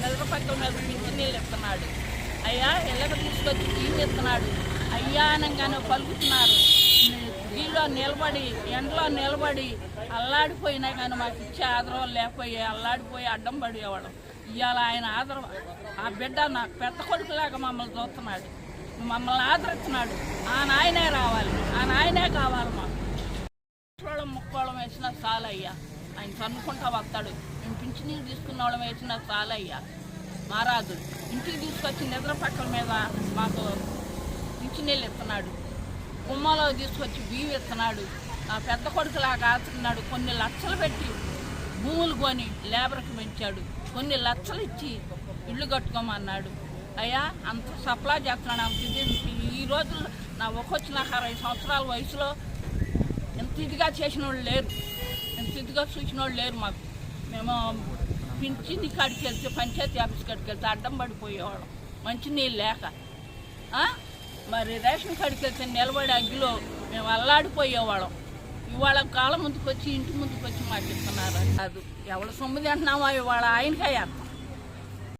నిద్ర పక్కల మీద పింఛన్ నీళ్ళు ఇస్తున్నాడు. అయ్యా ఇళ్ళకి తీసుకొచ్చి టీవీ ఇస్తున్నాడు అయ్యా అనగానే పలుకుతున్నారు. నీళ్ళు నిలబడి ఎండలో నిలబడి అల్లాడిపోయినా కానీ మాకు ఇచ్చే ఆదరణ లేకపోయి అల్లాడిపోయి అడ్డం పడేవాడు ఇవాళ ఆయన ఆదర ఆ బిడ్డ నాకు పెద్ద కొడుకులాగా మమ్మల్ని చూస్తున్నాడు. మమ్మల్ని ఆదరిస్తున్నాడు. ఆ నాయనే రావాలి. ఆ నాయనే కావాలి మాకు. ముక్కోళం వేసినా చాలయ్యా ఆయన చన్నుకుంటా వస్తాడు. మేము పింఛనీరు తీసుకున్న వాళ్ళం వేసిన చాలయ్యా. మారాదు ఇంటికి తీసుకొచ్చి నిద్ర పక్కల మీద మాకు పింఛనీళ్ళు ఇస్తున్నాడు. గుమ్మలో తీసుకొచ్చి బియ్యం ఇస్తున్నాడు. ఆ పెద్ద కొడుకులాగా ఆచుకున్నాడు. కొన్ని లక్షలు పెట్టి భూములు కొని లేబర్కి పెంచాడు. కొన్ని లక్షలు ఇచ్చి ఇల్లు కట్టుకోమన్నాడు. అయ్యా అంత సప్లా చేస్తున్నాడు. అంత ఈ రోజుల్లో నా ఒక్కొచ్చిన అరవై సంవత్సరాల వయసులో ఎంత ఇదిగా చేసిన వాళ్ళు లేరు. ఎంత ఇదిగా చూసిన వాళ్ళు లేరు మాకు. మేము పింఛింది కాడికి వెళ్తే పంచాయతీ ఆఫీస్ కాడికి వెళ్తే అడ్డం పడిపోయేవాళ్ళం. మంచినీళ్ళు లేక. మరి రేషన్ కాడికి వెళ్తే నిలబడి అగ్గిలో మేము అల్లాడిపోయేవాళ్ళం. ఇవాళ కాలం ముందుకు వచ్చి ఇంటి ముందుకు వచ్చి మాట్లాడుతున్నారు. కాదు అది ఎవరి సొమ్మిది అంటున్నామో ఇవాళ ఆయనకే అర్థం.